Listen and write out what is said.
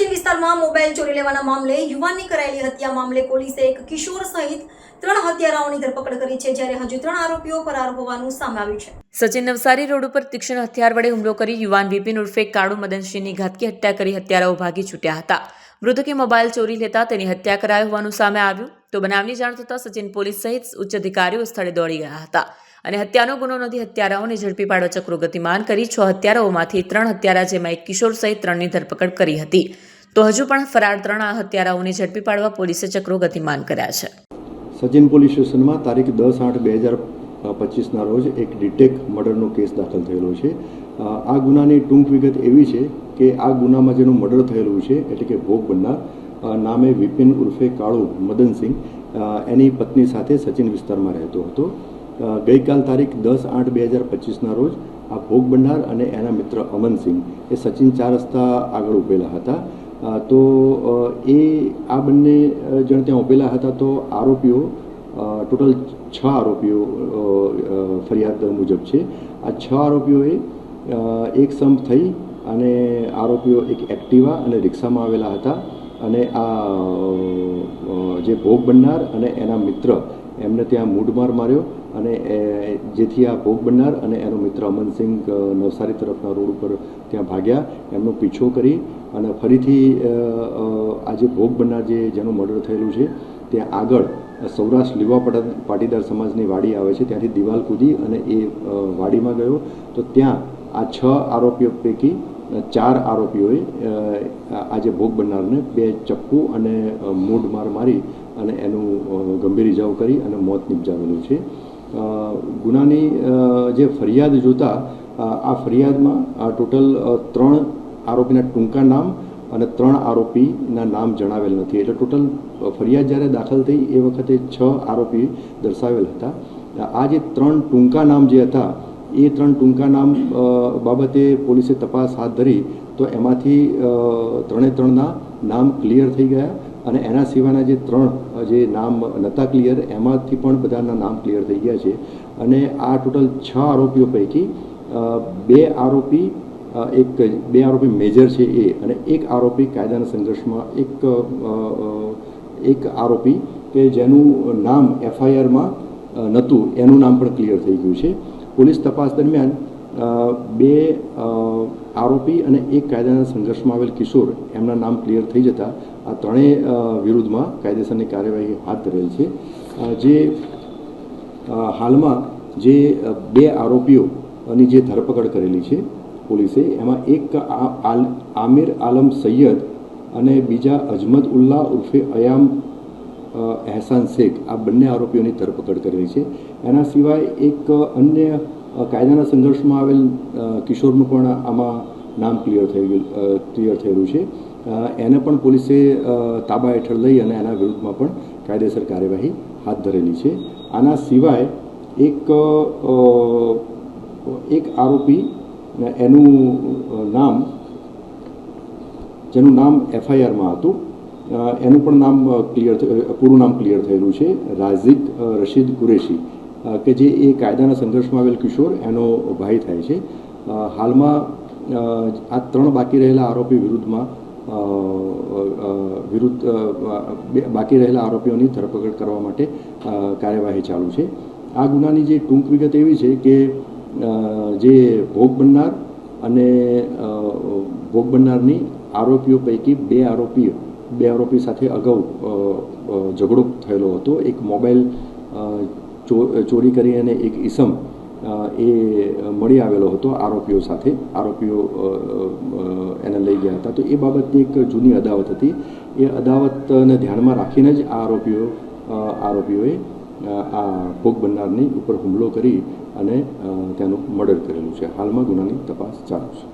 સચિન વિસ્તારમાં મોબાઈલ ચોરી લેવાના મામલે યુવાનની કરાયેલી હત્યા મામલે પોલીસે એક કિશોર સહિત ત્રણ હત્યારાઓની ધરપકડ કરી છે, જ્યારે હજુ ત્રણ આરોપીઓ ફરાર હોવાનું સામે આવ્યું છે. સચિન નવસારી રોડ ઉપર તીક્ષ્ણ હથિયાર વડે હુમલો કરી યુવાન વિપિન ઉર્ફે કાળુ મદનસિંહની ઘાતકી હત્યા કરી હત્યારાઓ ભાગી છૂટ્યા હતા. મૃતકે મોબાઈલ ચોરી લેતા તેની હત્યા કરાઈ હોવાનું સામે આવ્યું. તો બનાવની જાણ થતાં સચિન પોલીસ સહિત ઉચ્ચ અધિકારીઓ સ્થળે દોડી ગયા હતા. અને હત્યાનો ગુનો નોંધી હત્યારાઓને ઝડપી પાડવા ચક્રો ગતિમાન કરી છ હત્યારાઓમાંથી ત્રણ હત્યારા જેમાં એક કિશોર સહિત ત્રણની ધરપકડ કરી હતી. તો હજુ પણ ફરાર ત્રણ આ હત્યારાઓને ઝડપી પાડવા પોલીસે ચક્રો ગતિમાન કર્યા છે. સચિન પોલીસ સ્ટેશનમાં તારીખ દસ આઠ બે હજાર પચીસના રોજ એક ડિટેક મર્ડરનો કેસ દાખલ થયેલો છે. આ ગુનાની ટૂંક વિગત એવી છે કે આ ગુનામાં જેનું મર્ડર થયેલું છે એટલે કે ભોગ બનનાર નામે વિપિન ઉર્ફે કાળુ મદનસિંહ એની પત્ની સાથે સચિન વિસ્તારમાં રહેતો હતો. ગઈકાલ તારીખ દસ આઠ બે હજાર પચીસના રોજ આ ભોગ ભંડાર અને એના મિત્ર અમનસિંહ એ સચિન ચાર રસ્તા આગળ ઊભેલા હતા. તો એ, આ બંને જણ ત્યાં ઊભેલા હતા તો આરોપીઓ ટોટલ છ આરોપીઓ ફરિયાદ મુજબ છે. આ છ આરોપીઓએ એક સંપ થઈ અને આરોપીઓ એક એક્ટિવા અને રિક્ષામાં આવેલા હતા. અને આ જે ભોગ બનનાર અને એના મિત્ર, એમને ત્યાં મૂઢમાર માર્યો અને જેથી આ ભોગ બનનાર અને એનો મિત્ર અમનસિંહ નવસારી તરફના રોડ ઉપર ત્યાં ભાગ્યા. એમનો પીછો કરી અને ફરીથી આ જે ભોગ બનનાર જે, જેનું મર્ડર થયેલું છે, ત્યાં આગળ સૌરાષ્ટ્ર લીવા પટા- પાટીદાર સમાજની વાડી આવે છે. ત્યાંથી દિવાલ કૂદી અને એ વાડીમાં ગયો. તો ત્યાં આ છ આરોપીઓ પૈકી ચાર આરોપીઓએ આજે ભોગ બનનારને બે ચપ્પુ અને મૂઢ માર મારી અને એનું ગંભીર ઇજાઓ કરી અને મોત નિપજાવેલું છે. ગુનાની જે ફરિયાદ જોતા આ ફરિયાદમાં ટોટલ ત્રણ આરોપીના ટૂંકા નામ અને ત્રણ આરોપીના નામ જણાવેલ નથી. એટલે ટોટલ ફરિયાદ જ્યારે દાખલ થઈ એ વખતે છ આરોપી દર્શાવેલ હતા. આ જે ત્રણ ટૂંકા નામ જે હતા એ ત્રણ ટૂંકા નામ બાબતે પોલીસે તપાસ હાથ ધરી, તો એમાંથી ત્રણે ત્રણના નામ ક્લિયર થઈ ગયા અને એના સિવાયના જે ત્રણ જે નામ નહોતા ક્લિયર, એમાંથી પણ બધાના નામ ક્લિયર થઈ ગયા છે. અને આ ટોટલ છ આરોપીઓ પૈકી બે આરોપી એક, બે આરોપી મેજર છે એ અને એક આરોપી કાયદાના સંઘર્ષમાં, એક એક આરોપી કે જેનું નામ એફઆઈઆરમાં નહોતું, એનું નામ પણ ક્લિયર થઈ ગયું છે. પોલીસ તપાસ દરમિયાન બે આરોપી અને એક કાયદાના સંઘર્ષમાં આવેલ કિશોર, એમના નામ ક્લિયર થઈ જતા આ ત્રણેય વિરુદ્ધમાં કાયદેસરની કાર્યવાહી હાથ ધરેલ છે. જે હાલમાં જે બે આરોપીઓની જે ધરપકડ કરેલી છે પોલીસે, એમાં એક આમિર આલમ સૈયદ અને બીજા અજમત ઉલ્લા ઉર્ફે અયામ એહસાન શેખ, આ બંને આરોપીઓની ધરપકડ કરેલી છે. એના સિવાય એક અન્ય કાયદાના સંઘર્ષમાં આવેલ કિશોરનું પણ આમાં નામ ક્લિયર થઈ ગયું ક્લિયર થયેલું છે. એને પણ પોલીસે તાબા હેઠળ લઈ અને એના વિરુદ્ધમાં પણ કાયદેસર કાર્યવાહી હાથ ધરેલી છે. આના સિવાય એક એક આરોપી એનું નામ, જેનું નામ એફઆઈઆરમાં હતું. એનું પણ નામ ક્લિયર પૂરું નામ ક્લિયર થયેલું છે. રાઝિક રશીદ કુરેશી. કે જે એ કાયદાના સંઘર્ષમાં આવેલ કિશોર, એનો ભાઈ થાય છે. હાલમાં આ ત્રણ બાકી રહેલા આરોપી વિરુદ્ધમાં વિરુદ્ધ બાકી રહેલા આરોપીઓની ધરપકડ કરવા માટે કાર્યવાહી ચાલુ છે. આ ગુનાની જે ટૂંક વિગત એવી છે કે જે ભોગ બનનાર અને ભોગ બનનારની આરોપીઓ પૈકી બે આરોપીઓ બે આરોપી સાથે અગાઉ ઝઘડો થયેલો હતો. એક મોબાઈલ ચોરી કરી અને એક ઈસમ એ મળી આવેલો હતો આરોપીઓ સાથે. આરોપીઓ એને લઈ ગયા હતા. તો એ બાબતની એક જૂની અદાવત હતી. એ અદાવતને ધ્યાનમાં રાખીને જ આ આરોપીઓ આરોપીઓએ આ ભોગ બનનારની ઉપર હુમલો કરી અને તેનું મર્ડર કરેલું છે. હાલમાં ગુનાની તપાસ ચાલુ છે.